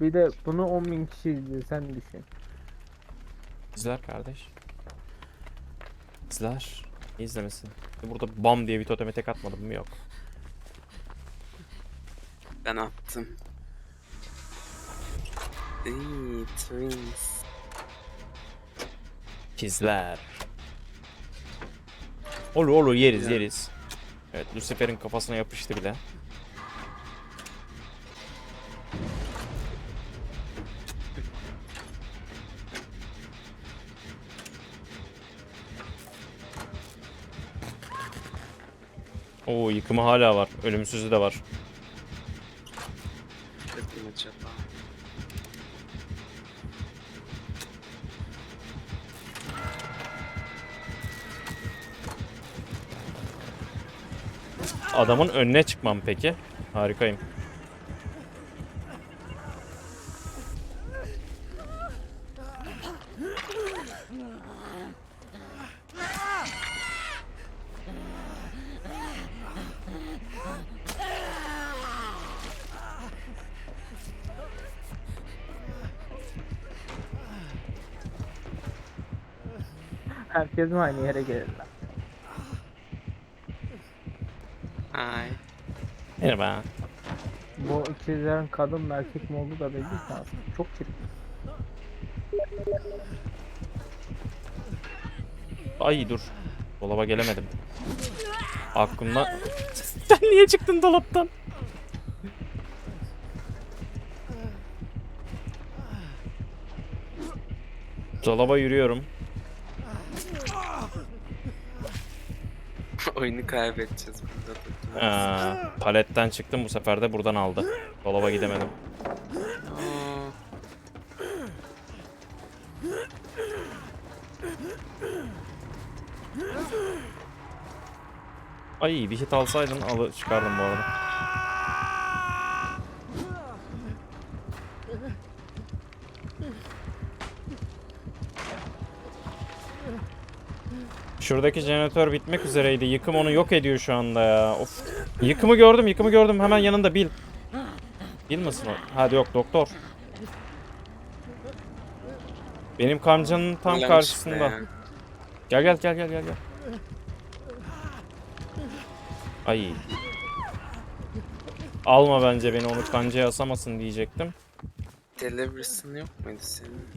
Bir de bunu 10 bin kişi izliyor sen düşün. İzler kardeş. İzler. Ne izlemesin? Burada bam diye bir toteme tek atmadım mı? Yok. Ben attım. İyi, twins. İzler. Olur olur yeriz yeriz. Evet Lucifer'in kafasına yapıştı bile. Oo yıkımı hala var. Ölümsüzü de var. Adamın önüne çıkmam peki. Harikayım. Herkes mi aynı yere gelirler? Ay. Merhaba. Bu ikizlerin kadın mı erkek mi olduğu da belli değil aslında. Çok çirkin. Ay dur. Dolaba gelemedim. Aklımdan... Sen niye çıktın dolaptan? Dolaba yürüyorum. Oyunu kaybedeceğiz burada. da. Aa, paletten çıktım bu sefer de buradan aldı. Dolaba gidemedim. Ay bir hit alsaydın alı çıkardım bu arada. Şuradaki jeneratör bitmek üzereydi. Yıkım onu yok ediyor şu anda ya. Of. Yıkımı gördüm, yıkımı gördüm. Hemen yanında Bil. Bil misin o? Hadi yok doktor. Benim kamcanın tam karşısında. Gel gel gel gel gel gel. Ay. Alma bence beni onu kancaya asamasın diyecektim. Delivery'sin yok muydu senin?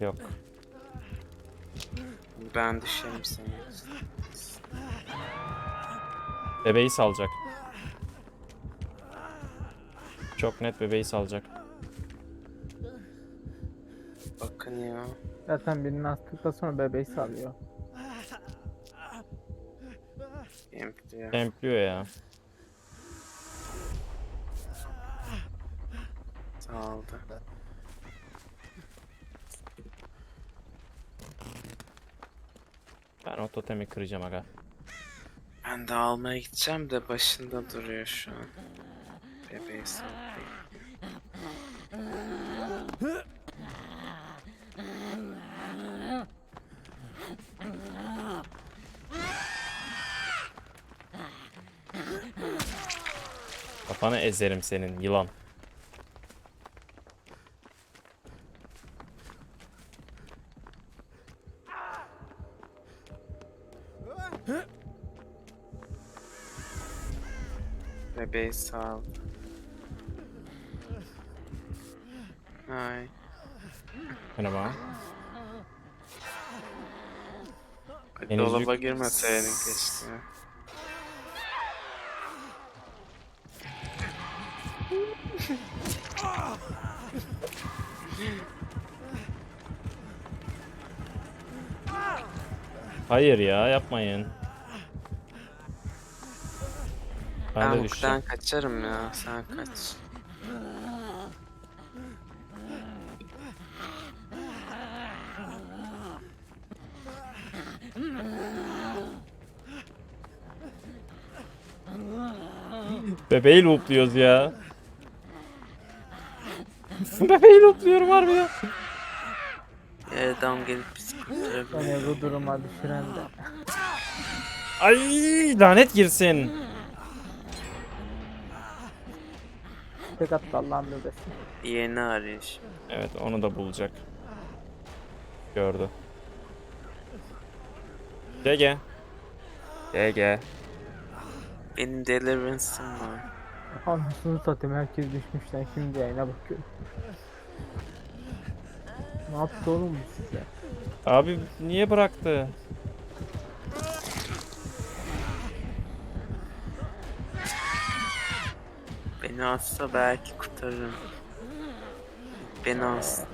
Yok. Ben düşerim seni. Bebeği salacak. Çok net bebeği salacak. Bakın ya. Zaten birini astıktan sonra bebeği salıyor. Empty ya. Templiyor ya. Sağoldu. Ben o totemi kıracağım aga. Ben de almaya gideceğim de başında duruyor şu an. Bebeği sallayayım. Kafanı ezerim senin yılan. Bebeği sal. Ay. Merhaba. Hadi Henüz dolaba yük- girmeseydin keşke. Hayır ya yapmayın. Ben, Ben de kaçarım ya. Sen kaç. Bebeği loopluyoruz ya. Bebeği loopluyorum harbi ya. Ee, adam gelip bizi kurtarabilir. Beni bu duruma düşüren de. Ay lanet girsin. Tek attı Allah'ın bebesi. Yeni şimdi. Evet onu da bulacak. Gördü. GG. GG. Benim deliverance'ım var. Anasını satayım herkes düşmüşler şimdi yayına bakıyorum. Ne yaptı oğlum bu size? Abi niye bıraktı? Beni atsa belki kurtarırım. Beni alsın.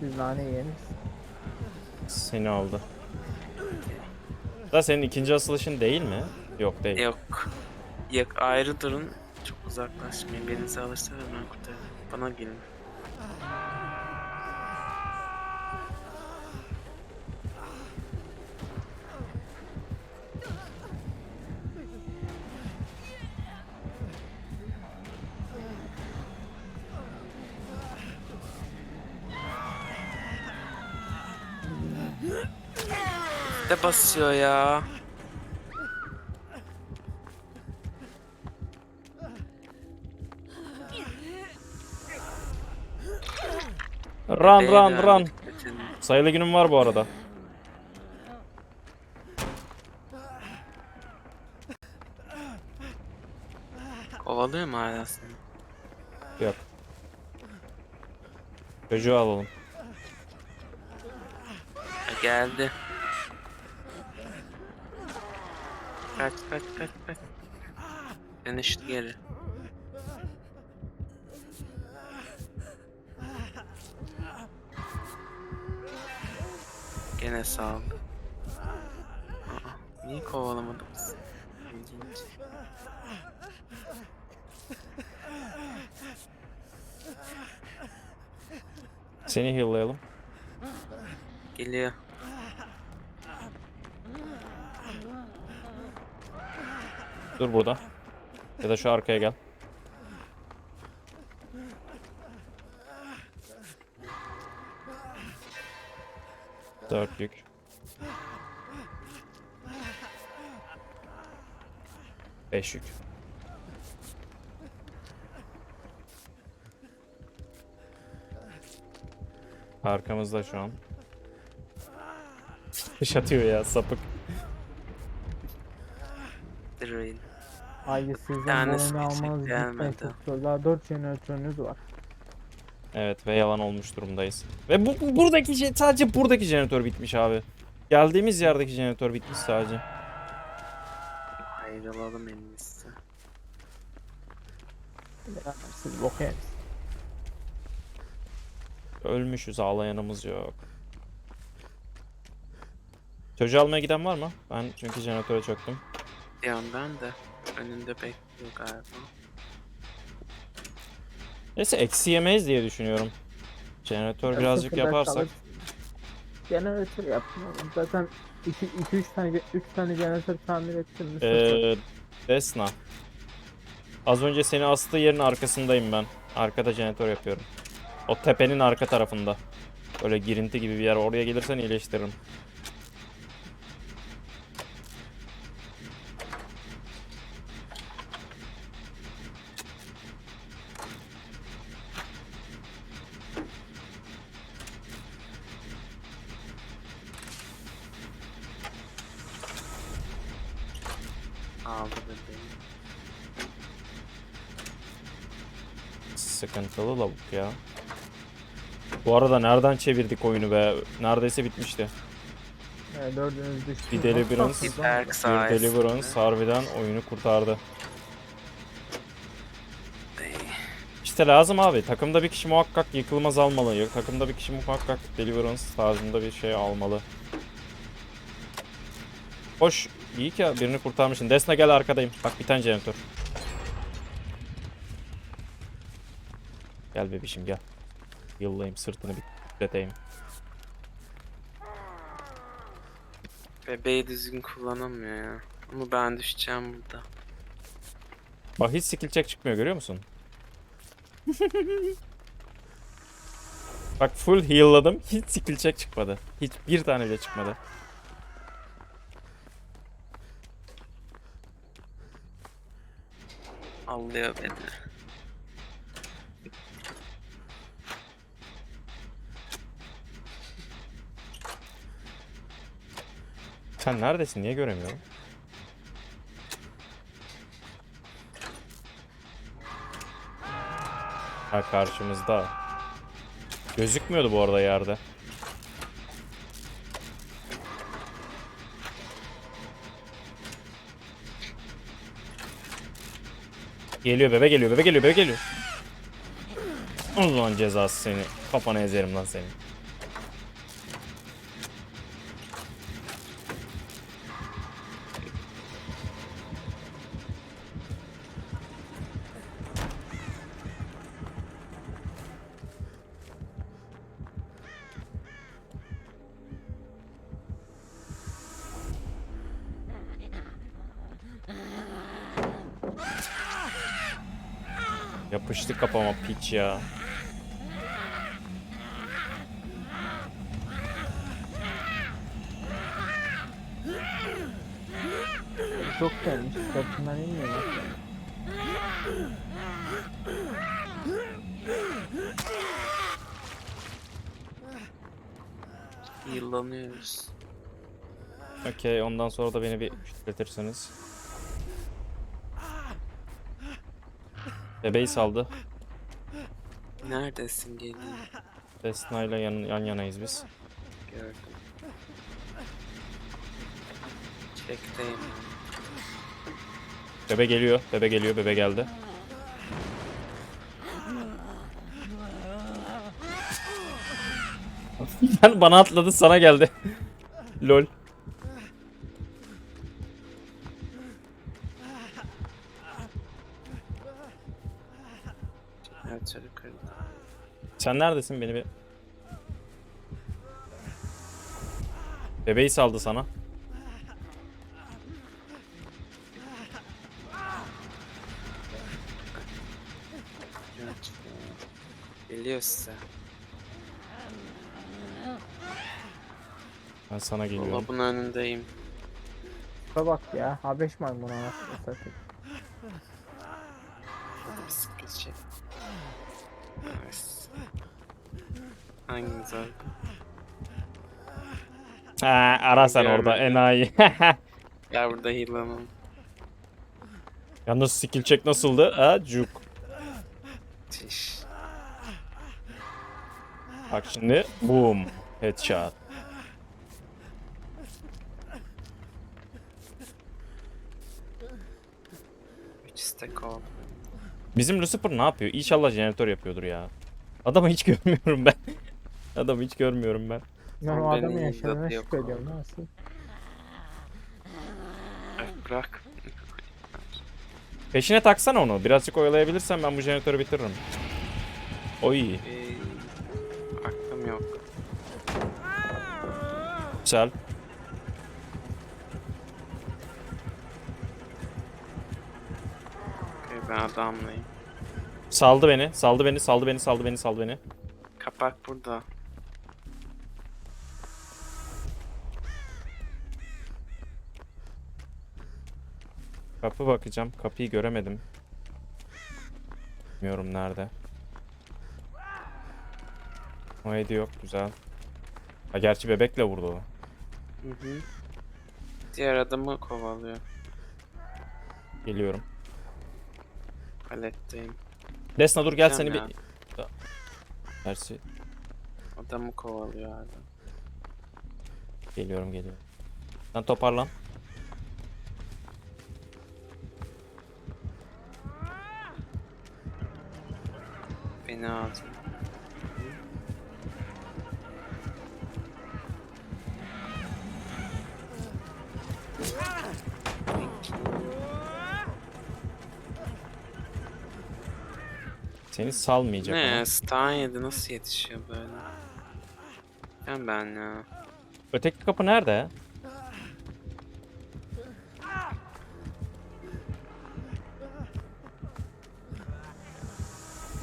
Siz nane yiyeniz. Seni aldı. Da senin ikinci asılışın değil mi? Yok değil. Yok. Yok ayrı durun. Çok uzaklaşmayın. Beni alırsa hemen kurtarırım. Bana gelin. De basıyor ya. Run run run. Sayılı günüm var bu arada. Kovalıyor mu hala seni? Yok. Çocuğu alalım. Geldi. Kaç kaç kaç kaç. Dönüştü geri. Gene sağ ol. Aa, niye kovalamadım? İlginç. Seni heal'layalım. Geliyor. Dur burada. Ya da şu arkaya gel. Dört yük. Beş yük. Arkamızda şu an. Dış atıyor ya sapık. Drain. Haydi sizin bu tanesi oyunu almanız gelmedi. Daha 4 jeneratörünüz var. Evet ve yalan olmuş durumdayız. Ve bu, bu- buradaki je- sadece buradaki jeneratör bitmiş abi. Geldiğimiz yerdeki jeneratör bitmiş sadece. Ayrılalım en iyisi. Ya, Siz bok yediniz. Ölmüşüz ağlayanımız yok. Çocuğu almaya giden var mı? Ben çünkü jeneratöre çöktüm. Bir yandan da önünde bekliyor galiba. Neyse eksi yemeyiz diye düşünüyorum. Jeneratör Ya, birazcık yaparsak. Jeneratör yapın oğlum. Zaten 2-3 tane 3 tane jeneratör tamir ettim. Ee, Desna. Az önce seni astığı yerin arkasındayım ben. Arkada jeneratör yapıyorum. O tepenin arka tarafında. Böyle girinti gibi bir yer. Oraya gelirsen iyileştiririm. Sıkıntılı lavuk ya. Bu arada nereden çevirdik oyunu be? Neredeyse bitmişti. Ee, dördünüz düştü. Bir Deliverance. Nasıl Bir sayesinde. Deliverance harbiden oyunu kurtardı. İşte lazım abi. Takımda bir kişi muhakkak yıkılmaz almalı. Takımda bir kişi muhakkak Deliverance tarzında bir şey almalı. Hoş. İyi ki birini kurtarmışsın. Desna gel arkadayım. Bak bir tane jeneratör. Gel bebişim gel. Yıllayayım sırtını bir titreteyim. Bebeği düzgün kullanamıyor ya. Ama ben düşeceğim burada. Bak hiç skill check çıkmıyor görüyor musun? Bak full heal'ladım. Hiç skill check çıkmadı. Hiç bir tane bile çıkmadı. Allıyor beni. Sen neredesin? Niye göremiyorum? Ha karşımızda. Gözükmüyordu bu arada yerde. Geliyor bebe geliyor bebe geliyor bebe geliyor. Ulan cezası seni. Kafana ezerim lan seni. Yapıştı kafama piç ya. Çok gelmiş. Sırtından inmiyor mu? Yıllanıyoruz. Okey ondan sonra da beni bir şükretirseniz. Bebeği saldı. Neredesin gelin? Desna ile yan, yan yanayız biz. Gördüm. Çekteyim. Bebe geliyor. Bebe geliyor. Bebe geldi. ben bana atladı sana geldi. Lol. Her türlü kırdım. Sen neredesin beni bir... Bebeği saldı sana. Geliyor size. Ben sana geliyorum. Dolabın önündeyim. Bak ya. H5 maymun anasını satayım. Hanginiz öldü? Ha, ara sen Görmedim. orada enayi. Gel burada heal'lanalım. Yalnız skill check nasıldı? Ha, cuk. Tiş. Bak şimdi boom. Headshot. Üç stack oldu. Bizim Lucifer ne yapıyor? İnşallah jeneratör yapıyordur ya. Adamı hiç görmüyorum ben. Adamı hiç görmüyorum ben. Ben o adamın benim yaşadığına imdat yok şüphe ediyorum. Nasıl? Bırak. Peşine taksana onu. Birazcık oyalayabilirsen ben bu jeneratörü bitiririm. Oy. Ee, aklım yok. Güzel. Okey ben adamlayım. Saldı beni. Saldı beni. Saldı beni. Saldı beni. Saldı beni. Kapak burada. Kapı bakacağım. Kapıyı göremedim. Bilmiyorum nerede. O hedi yok. Güzel. Ha gerçi bebekle vurdu o. Hı hı. Diğer adamı kovalıyor. Geliyorum. Paletteyim. Desna dur gel seni bir... Tersi. Adamı kovalıyor hala. Geliyorum geliyorum. Sen toparlan. Beni aldı. Seni salmayacak. Ne? Stun yedi nasıl yetişiyor böyle? Ben ben ya. Öteki kapı nerede?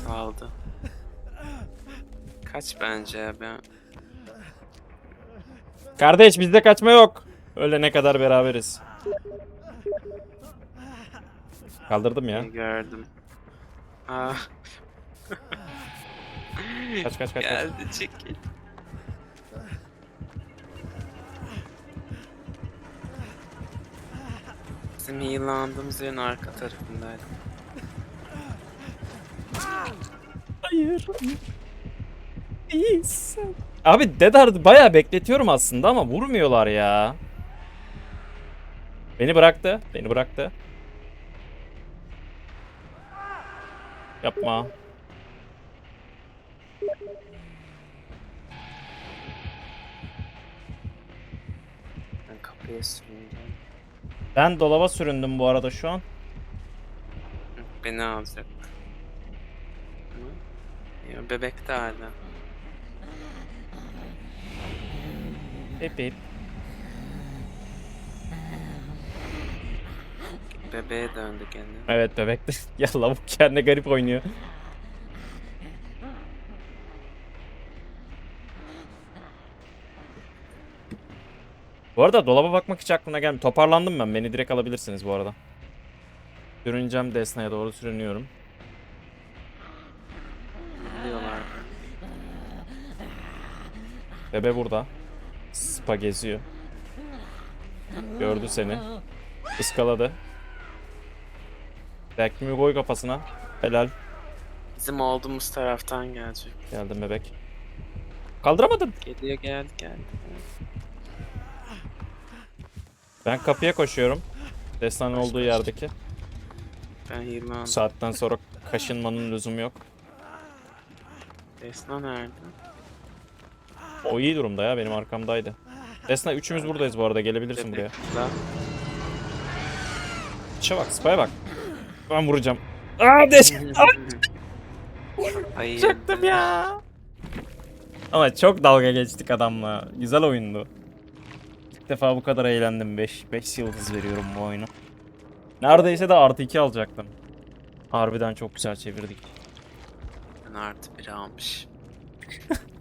Aldı. Kaç bence ben. Kardeş bizde kaçma yok. Ölene kadar beraberiz. Kaldırdım ya. Gördüm. Aa, Kaç kaç kaç. kaç. geldi çekil. Bizim heal'landığımız yerin arka tarafındaydı. Hayır. İyisin. Abi Dead bayağı bekletiyorum aslında ama vurmuyorlar ya. Beni bıraktı. Beni bıraktı. Yapma. Ben kapıya süründüm. Ben dolaba süründüm bu arada şu an. Beni alacak. Ya bebek de hala. Hep hep. Bebeğe döndü gene. Evet bebek de. ya lavuk kendine garip oynuyor. Bu arada dolaba bakmak hiç aklına gelmiyor. Toparlandım ben. Beni direkt alabilirsiniz bu arada. Sürüneceğim Desna'ya doğru sürünüyorum. Bebe burada. Spa geziyor. Gördü seni. Iskaladı. Tekmeyi koy kafasına. Helal. Bizim olduğumuz taraftan gelecek. Geldim bebek. Kaldıramadın. Geliyor geldi geldi. Ben kapıya koşuyorum. Destan Koş, olduğu yerdeki. Ben Bu heal'landım. saatten sonra kaşınmanın lüzumu yok. Desna nerede? O iyi durumda ya benim arkamdaydı. Desna üçümüz buradayız bu arada gelebilirsin buraya. Bebekla. Çe bak spaya bak. Ben vuracağım. Aa Hayır. Çaktım ya. Ama çok dalga geçtik adamla. Güzel oyundu. İlk defa bu kadar eğlendim. 5 5 yıldız veriyorum bu oyunu. Neredeyse de artı 2 alacaktım. Harbiden çok güzel çevirdik. Ben artı bir almış.